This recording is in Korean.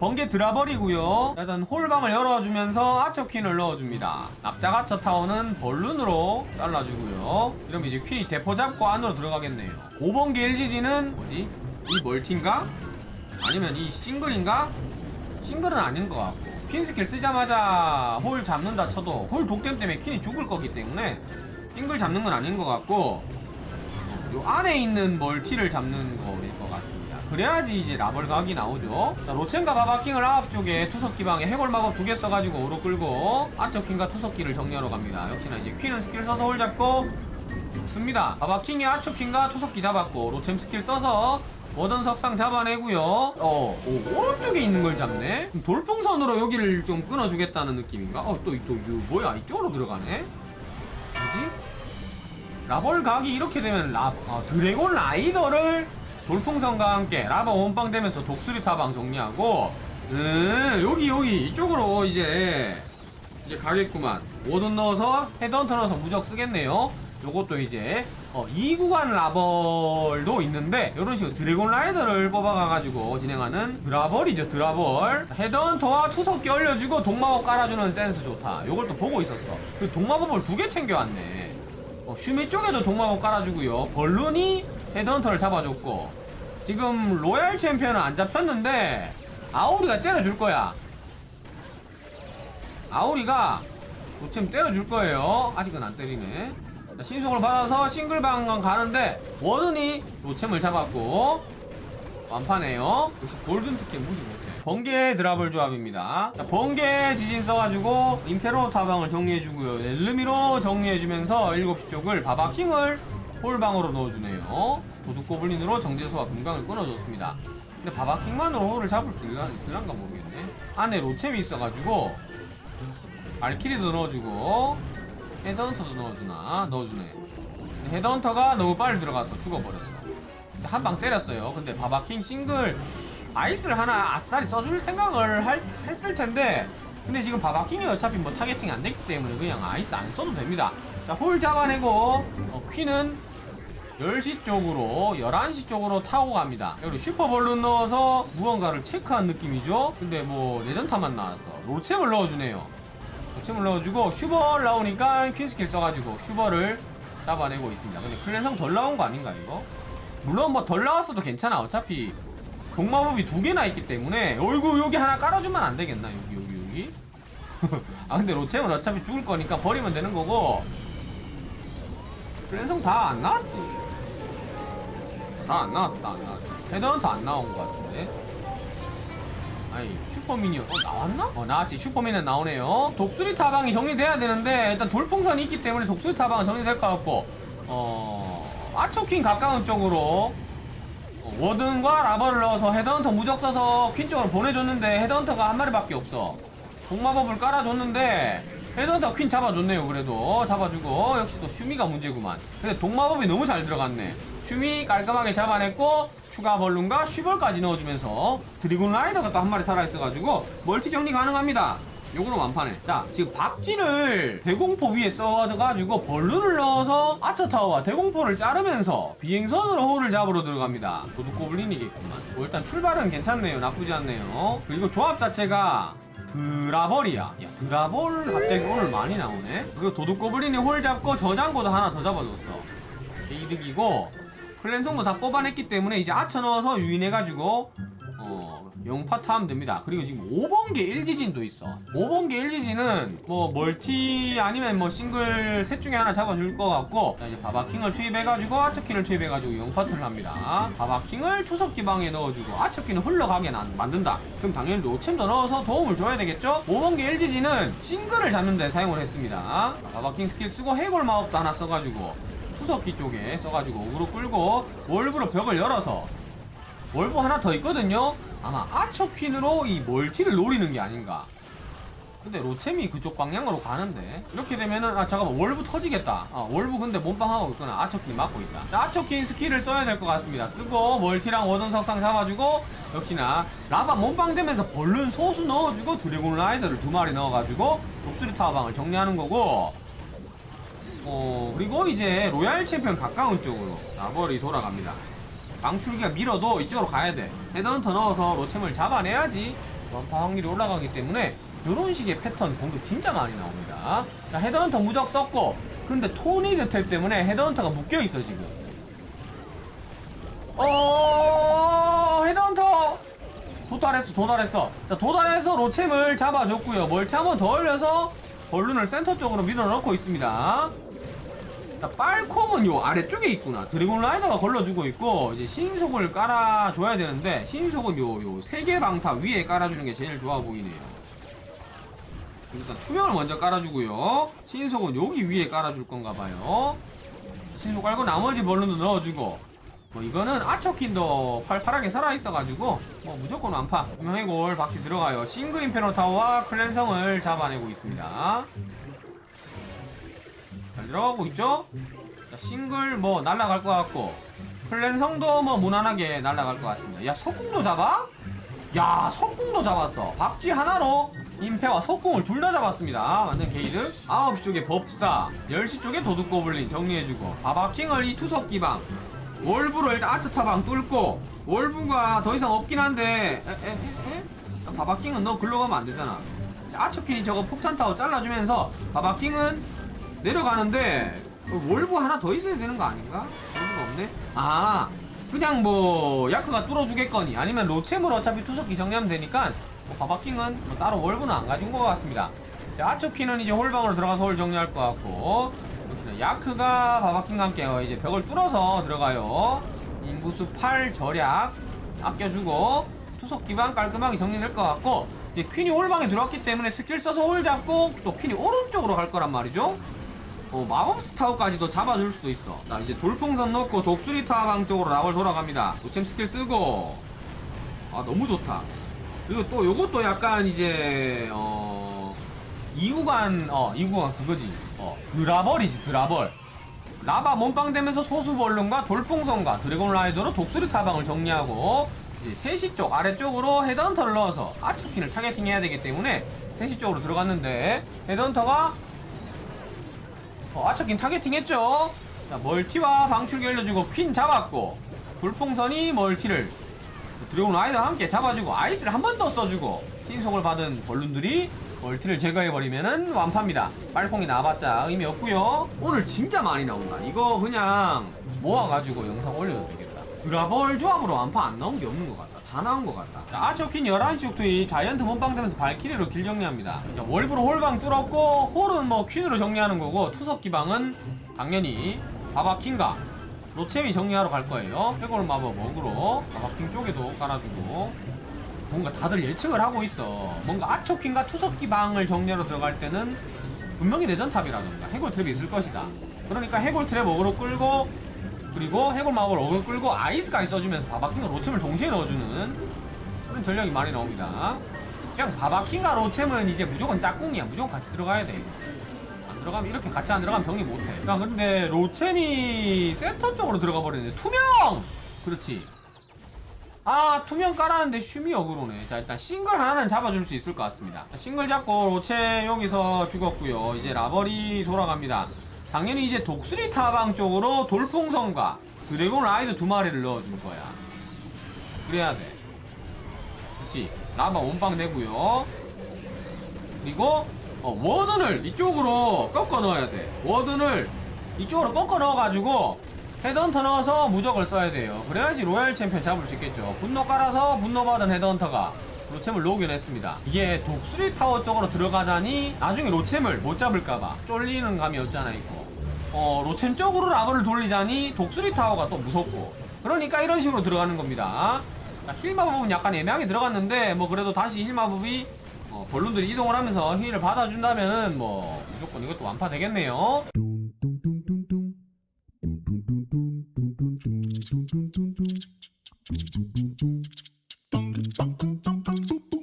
번개 드라버리고요 일단 홀방을 열어주면서 아처 퀸을 넣어줍니다 납작 아처 타워는 벌룬으로 잘라주고요 이러면 이제 퀸이 대포 잡고 안으로 들어가겠네요 5번개 LGG는 뭐지? 이 멀티인가? 아니면 이 싱글인가? 싱글은 아닌 것 같고 퀸 스킬 쓰자마자 홀 잡는다 쳐도 홀 독댐 때문에 퀸이 죽을 거기 때문에 싱글 잡는 건 아닌 것 같고 요 안에 있는 멀티를 잡는 거일 것 같습니다. 그래야지 이제 라벌 각이 나오죠. 자, 로첸과 바바킹을 아홉 쪽에 투석 기방에 해골 마법 두 개 써가지고 오로 끌고 아처퀸과 투석기를 정리하러 갑니다. 역시나 이제 퀸은 스킬 써서 홀 잡고 죽습니다. 바바킹이 아처퀸과 투석기 잡았고 로첸 스킬 써서 워던 석상 잡아내고요. 어, 오, 오른쪽에 있는 걸 잡네. 돌풍선으로 여기를 좀 끊어주겠다는 느낌인가? 어, 또, 또, 이거 뭐야? 이쪽으로 들어가네? 뭐지? 라벌 각이 이렇게 되면 라, 아, 드래곤 라이더를 돌풍선과 함께 라바 원빵 되면서 독수리 타방 정리하고 음, 여기 여기 이쪽으로 이제 이제 가겠구만. 워든 넣어서 헤드헌터 넣어서 무적 쓰겠네요. 요것도 이제 어, 2구간 라벌도 있는데 이런 식으로 드래곤 라이더를 뽑아가가지고 진행하는 드라벌이죠 드라벌. 헤드헌터와 투석기 올려주고 동마법 깔아주는 센스 좋다. 요걸 또 보고 있었어. 그 동마법을 두 개 챙겨왔네. 어, 슈미 쪽에도 동마법 깔아주고요. 벌룬이 헤드헌터를 잡아줬고 지금 로얄 챔피언은 안 잡혔는데 아우리가 때려줄 거야. 아우리가 도챔 때려줄 거예요. 아직은 안 때리네. 자, 신속을 받아서 싱글 방광 가는데 워든이 로챔을 잡았고 완파네요. 역시 골든 특혜 무시 못해. 번개 드라블 조합입니다. 자, 번개 지진 써가지고 임페로 타방을 정리해주고요. 엘르미로 정리해주면서 7시 쪽을 바바킹을 홀방으로 넣어주네요. 도둑 고블린으로 정제소와 금강을 끊어줬습니다. 근데 바바킹만으로 홀을 잡을 수 있을란가 모르겠네. 안에 로챔이 있어가지고 발키리도 넣어주고 헤드헌터도 넣어주나? 넣어주네. 헤드헌터가 너무 빨리 들어가서 죽어버렸어. 한 방 때렸어요. 근데 바바킹 싱글 아이스를 하나 아싸리 써줄 생각을 할, 했을 텐데 근데 지금 바바킹이 어차피 뭐 타겟팅이 안 됐기 때문에 그냥 아이스 안 써도 됩니다. 자, 홀 잡아내고 어, 퀸은 10시 쪽으로 11시 쪽으로 타고 갑니다. 그리고 슈퍼볼룬 넣어서 무언가를 체크한 느낌이죠. 근데 뭐 레전타만 나왔어. 로챔을 넣어주네요. 로챔을 넣어주고 슈퍼를 나오니까 퀸 스킬 써가지고 슈퍼를 잡아내고 있습니다. 근데 클랜성 덜 나온 거 아닌가 이거? 물론 뭐 덜 나왔어도 괜찮아. 어차피 동마법이 두 개나 있기 때문에 어이구 여기 하나 깔아주면 안 되겠나 여기 여기 여기? 아 근데 로챔은 어차피 죽을 거니까 버리면 되는 거고 클랜성 다 안 나왔지? 다안 나왔어 다안 나왔어. 헤드헌터 안 나온 거 같은데? 아니 슈퍼미니언 어 나왔나? 어 나왔지. 슈퍼미니언 나오네요. 독수리 타방이 정리돼야 되는데 일단 돌풍선이 있기 때문에 독수리 타방은 정리될 것 같고 어 아초킹 가까운 쪽으로 어, 워든과 라버를 넣어서 헤드헌터 무적 써서 퀸 쪽으로 보내줬는데 헤드헌터가 한 마리밖에 없어. 동마법을 깔아줬는데 헤드헌터 퀸 잡아줬네요 그래도. 잡아주고 역시 또 슈미가 문제구만. 근데 동마법이 너무 잘 들어갔네 슈미 깔끔하게 잡아냈고 추가 벌룬과 슈벌까지 넣어주면서 드리곤 라이더가 또 한 마리 살아있어가지고 멀티 정리 가능합니다. 요거는 완판해 자 지금 박쥐를 대공포 위에 써가지고 벌룬을 넣어서 아처타워와 대공포를 자르면서 비행선으로 호를 잡으러 들어갑니다. 도둑고블린이겠구만. 뭐 일단 출발은 괜찮네요. 나쁘지 않네요. 그리고 조합 자체가 드라벌이야. 야 드라벌 갑자기 오늘 많이 나오네. 그리고 도둑고블린이 홀 잡고 저장고도 하나 더 잡아줬어. 이득이고 클랜성도 다 뽑아냈기 때문에 이제 아쳐 넣어서 유인해가지고 어 영파타 하면 됩니다. 그리고 지금 5번개 1지진도 있어. 5번개 1지진은 뭐 멀티 아니면 뭐 싱글 셋 중에 하나 잡아줄 것 같고 자 이제 바바킹을 투입해가지고 아처킹을 투입해가지고 영파트를 합니다. 바바킹을 투석 기방에 넣어주고 아처킹은 흘러가게 난- 만든다. 그럼 당연히 노챔도 넣어서 도움을 줘야 되겠죠? 5번개 1지진은 싱글을 잡는 데 사용을 했습니다. 바바킹 스킬 쓰고 해골 마법도 하나 써가지고 투석기 쪽에 써가지고 어그로 끌고 월브로 벽을 열어서 월브 하나 더 있거든요. 아마 아처 퀸으로 이 멀티를 노리는 게 아닌가. 근데 로챔이 그쪽 방향으로 가는데 이렇게 되면은 아 잠깐만 월브 터지겠다. 아 월브 근데 몸빵하고 있구나. 아처퀸이 막고 있다. 자, 아처퀸 스킬을 써야 될 것 같습니다. 쓰고 멀티랑 워던 석상 잡아주고 역시나 라바 몸빵 되면서 벌룬 소수 넣어주고 드래곤 라이더를 두 마리 넣어가지고 독수리 타워방을 정리하는 거고 어 그리고 이제 로얄 챔피언 가까운 쪽으로 라벌이 돌아갑니다. 방출기가 밀어도 이쪽으로 가야 돼. 헤드헌터 넣어서 로챔을 잡아내야지 완파 확률이 올라가기 때문에 이런 식의 패턴 공격 진짜 많이 나옵니다. 자 헤드헌터 무적 썼고 근데 토니드 탭 때문에 헤드헌터가 묶여 있어 지금. 어 헤드헌터! 도달했어 도달했어. 자 도달해서 로챔을 잡아줬고요. 멀티 한 번 더 올려서 벌룬을 센터 쪽으로 밀어넣고 있습니다 자 빨콤은 요 아래쪽에 있구나. 드래곤 라이더가 걸러주고 있고 이제 신속을 깔아줘야 되는데 신속은 요 요 세개 방타 위에 깔아주는 게 제일 좋아 보이네요. 일단 투명을 먼저 깔아주고요. 신속은 여기 위에 깔아줄 건가 봐요. 신속 깔고 나머지 벌룬도 넣어주고 뭐 이거는 아처킨도 팔팔하게 살아있어가지고 뭐 무조건 완파. 유명해골 박시 들어가요. 싱글 임페로타와 클랜성을 잡아내고 있습니다 잘 들어가고 있죠? 자, 싱글 뭐 날라갈 것 같고 클랜성도 뭐 무난하게 날라갈 것 같습니다 야 석궁도 잡아? 야 석궁도 잡았어 박쥐 하나로 임페와 석궁을 둘 다 잡았습니다 완전 게이드 9시 쪽에 법사 10시 쪽에 도둑고블린 정리해주고 바바킹을 이 투석기방 월브로 일단 아츠타방 뚫고 월브가 더 이상 없긴 한데 에, 에, 에? 에? 바바킹은 너 글로 가면 안 되잖아 아츠킨이 저거 폭탄타워 잘라주면서 바바킹은 내려가는데 어, 월브 하나 더 있어야 되는 거 아닌가? 월브가 없네? 아 그냥 뭐 야크가 뚫어주겠거니 아니면 로챔으로 어차피 투석기 정리하면 되니까 뭐 바바킹은 뭐 따로 월브는 안 가진 것 같습니다 자, 아츠킨은 이제 홀방으로 들어가서 홀 정리할 것 같고 역시나 야크가 바바킹과 함께 어, 이제 벽을 뚫어서 들어가요 인구수 8 절약 아껴주고 투석 기반 깔끔하게 정리될 것 같고 이제 퀸이 홀방에 들어왔기 때문에 스킬 써서 홀 잡고 또 퀸이 오른쪽으로 갈 거란 말이죠 어, 마법스 타워까지도 잡아줄 수도 있어. 자 이제 돌풍선 넣고 독수리 타방 쪽으로 락을 돌아갑니다. 노챔 스킬 쓰고. 아 너무 좋다. 그리고 또 요것도 약간 이제 어 2구간 어 2구간 그거지. 어 드라벌이지 드라벌. 라바 몸빵 되면서 소수벌룬과 돌풍선과 드래곤 라이더로 독수리 타방을 정리하고 이제 3시 쪽 아래쪽으로 헤드헌터를 넣어서 아츠킨을 타겟팅 해야 되기 때문에 3시 쪽으로 들어갔는데 헤드헌터가 어, 아츠킨 타겟팅 했죠. 자 멀티와 방출기 열려주고 퀸 잡았고 돌풍선이 멀티를 드래곤 라이더와 함께 잡아주고 아이스를 한 번 더 써주고 신속을 받은 벌룬들이 멀티를 제거해버리면은 완파입니다. 빨콩이 나봤자 의미 없고요. 오늘 진짜 많이 나온다 이거 그냥 모아가지고 영상 올려도 되겠다. 드라벌 조합으로 완파 안 나온 게 없는 것 같다 다 나온 것 같다 자, 아처킨 11시 옥투이 다이언트 몸빵 되면서 발키리로 길 정리합니다 자, 월브로 홀방 뚫었고 홀은 뭐 퀸으로 정리하는 거고 투석 기방은 당연히 바바킹과 로챔이 정리하러 갈 거예요 해골 마법 먹으로 바바킹 쪽에도 깔아주고 뭔가 다들 예측을 하고 있어. 뭔가 아초킹과 투석 기 방을 정리하러 들어갈 때는 분명히 내전탑이라던가 해골 트랩이 있을 것이다. 그러니까 해골 트랩 어그로 끌고 그리고 해골 마법을 어그로 끌고 아이스까지 써주면서 바바킹과 로챔을 동시에 넣어주는 그런 전략이 많이 나옵니다. 그냥 바바킹과 로챔은 이제 무조건 짝꿍이야. 무조건 같이 들어가야 돼. 안 들어가면 이렇게 같이 안 들어가면 정리 못해. 야 근데 로챔이 센터 쪽으로 들어가 버리는데 투명! 그렇지. 아 투명 깔았는데 슈미 어그로네 자 일단 싱글 하나는 잡아줄 수 있을 것 같습니다 싱글 잡고 로체 여기서 죽었고요 이제 라벌이 돌아갑니다 당연히 이제 독수리 타방 쪽으로 돌풍선과 드래곤 라이드 두 마리를 넣어줄 거야 그래야 돼 그치 라바 원빵 되고요 그리고 어, 워든을 이쪽으로 꺾어 넣어야 돼 워든을 이쪽으로 꺾어 넣어가지고 헤드헌터 넣어서 무적을 써야 돼요. 그래야지 로얄 챔피언 잡을 수 있겠죠. 분노 깔아서 분노 받은 헤드헌터가 로챔을 녹여냈습니다. 이게 독수리 타워 쪽으로 들어가자니 나중에 로챔을 못 잡을까봐 쫄리는 감이 없잖아 있고 어 로챔 쪽으로 라버를 돌리자니 독수리 타워가 또 무섭고 그러니까 이런 식으로 들어가는 겁니다. 자, 힐 마법은 약간 애매하게 들어갔는데 뭐 그래도 다시 힐 마법이 어, 벌룬들이 이동을 하면서 힐을 받아준다면은 뭐 무조건 이것도 완파되겠네요.